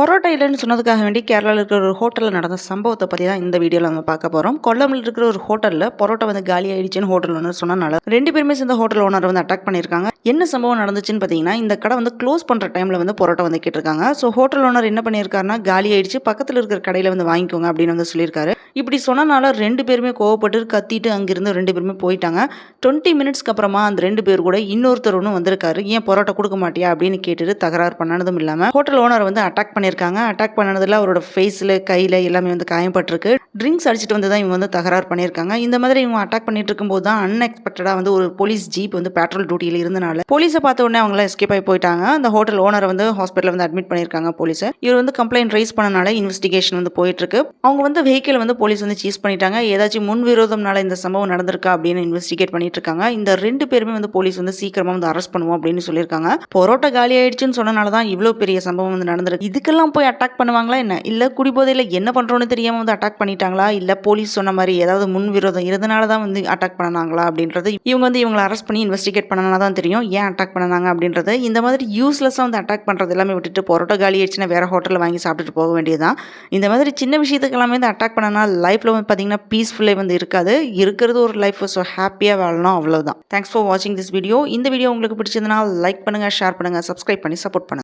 பரோட்டா இல்லைன்னு சொன்னதுக்காக வேண்டி கேரளாவில் இருக்கிற ஒரு ஹோட்டலில் நடந்த சம்பவத்தை பற்றி தான் இந்த வீடியோவில் நம்ம பார்க்க போகிறோம் கொல்லமில் இருக்கிற ஒரு ஹோட்டலில் பரோட்டா வந்து காலி ஆயிடுச்சுன்னு ஹோட்டல் ஓனர் சொன்னனால ரெண்டு பேருமே சேர்ந்த ஹோட்டல் ஓனர் வந்து அட்டாக் பண்ணியிருக்காங்க. என்ன சம்பவம் நடந்துச்சுன்னு பார்த்தீங்கன்னா இந்த கடை வந்து க்ளோஸ் பண்ணுற டைமில் வந்து பரோட்டா வந்து கேட்டிருக்காங்க. ஸோ ஹோட்டல் ஓனர் என்ன பண்ணியிருக்காருன்னா காலி ஆயிடுச்சு. பக்கத்தில் இருக்கிற கடையில் வந்து வாங்கிக்கோங்க அப்படின்னு வந்து சொல்லியிருக்காரு. இப்படி சொன்னனால ரெண்டு பேருமே கோவப்பட்டு கத்திட்டு அங்கிருந்து ரெண்டு பேருமே போயிட்டாங்க. டுவெண்ட்டி மினிட்ஸ்க்கு அப்புறமா அந்த ரெண்டு பேர் கூட இன்னொருத்தர் வந்திருக்காரு. ஏன் பரோட்டா கொடுக்க மாட்டியா? அப்படின்னு கேட்டுட்டு தகராறு பண்ணனதும் இல்லாமல் ஹோட்டல் ஓனர் வந்து அட்டாக் பண்ணியிருக்காங்க. அட்டாக் பண்ணதில் அவரோட ஃபேஸில் கையில் எல்லாமே வந்து காயப்பட்டிருக்கு. ட்ரிங்க்ஸ் அடிச்சிட்டு வந்து தான் இவங்க வந்து தகராறு பண்ணியிருக்காங்க. இந்த மாதிரி இவங்க அட்டாக் பண்ணிட்டு இருக்கும்போது தான் அன்எக்ஸ்பெக்டடாக வந்து ஒரு போலீஸ் ஜீப் வந்து பெட்ரோல் டியூட்டியில் இருந்தனால போலீஸை பார்த்த உடனே அவங்களாம் எஸ்கேப் ஆகி போயிட்டாங்க. அந்த ஹோட்டல் ஓனரை வந்து ஹாஸ்பிட்டலில் வந்து அட்மிட் பண்ணியிருக்காங்க போலீஸ் இவர் வந்து கம்ப்ளைண்ட் ரைஸ் பண்ணனால இன்வெஸ்டிகேஷன் வந்து போயிட்டு இருக்கு அவங்க வந்து வெஹிக்கிள் வந்து போலீஸ் வந்து சீஸ் பண்ணிட்டாங்க. ஏதாச்சும் முன் விரோதம்னால இந்த சம்பவம் நடந்திருக்கா அப்படின்னு இன்வெஸ்டிகேட் பண்ணிட்டு இருக்காங்க இந்த ரெண்டு பேருமே வந்து போலீஸ் வந்து சீக்கிரமா வந்து அரெஸ்ட் பண்ணுவோம் அப்படின்னு சொல்லியிருக்காங்க. பொரோட்டா காலி ஆயிடுச்சுன்னு சொன்னனால தான் இவ்வளோ பெரிய சம்பவம் வந்து நடந்திருக்கு. இதுக்கெல்லாம் போய் அட்டாக் பண்ணுவாங்களா என்ன? இல்லை குடிபோதையில் என்ன பண்ணுறோன்னு தெரியாமல் வந்து அட்டாக் பண்ணிட்டாங்களா இல்லை போலீஸ் சொன்ன மாதிரி ஏதாவது முன் விரோதம் இருந்தனால தான் வந்து அட்டாக் பண்ணாங்களா அப்படின்றது இவங்க வந்து இவங்களை அரெஸ்ட் பண்ணி இன்வெஸ்டிகேட் பண்ணனா தான் தெரியும். ஏன் அட்டாக் பண்ணாங்க அப்படின்றது? இந்த மாதிரி யூஸ்லெஸ்ஸாக வந்து அட்டாக் பண்ணுறது எல்லாமே விட்டுட்டு பரோட்டா காலி ஆயிடுச்சுன்னா வேறு ஹோட்டலில் வாங்கி சாப்பிட்டுட்டு போக வேண்டியதுதான். இந்த மாதிரி சின்ன விஷயத்துக்கு எல்லாமே வந்து அட்டாக் பண்ணனா லைஃப்பில் வந்து பார்த்தீங்கன்னா பீஸ்ஃபுல்லே வந்து இருக்காது. இருக்கிறது ஒரு லைஃப் ஸோ ஹாப்பியாக வாழணும் அவ்வளோதான் தேங்க்ஸ் ஃபார் வாட்சிங் திஸ் வீடியோ இந்த வீடியோ உங்களுக்கு பிடிச்சிருந்தனா லைக் பண்ணுங்கள் ஷேர் பண்ணுங்கள் சப்ஸ்கிரைப் பண்ணி சப்போர்ட் பண்ணுங்கள்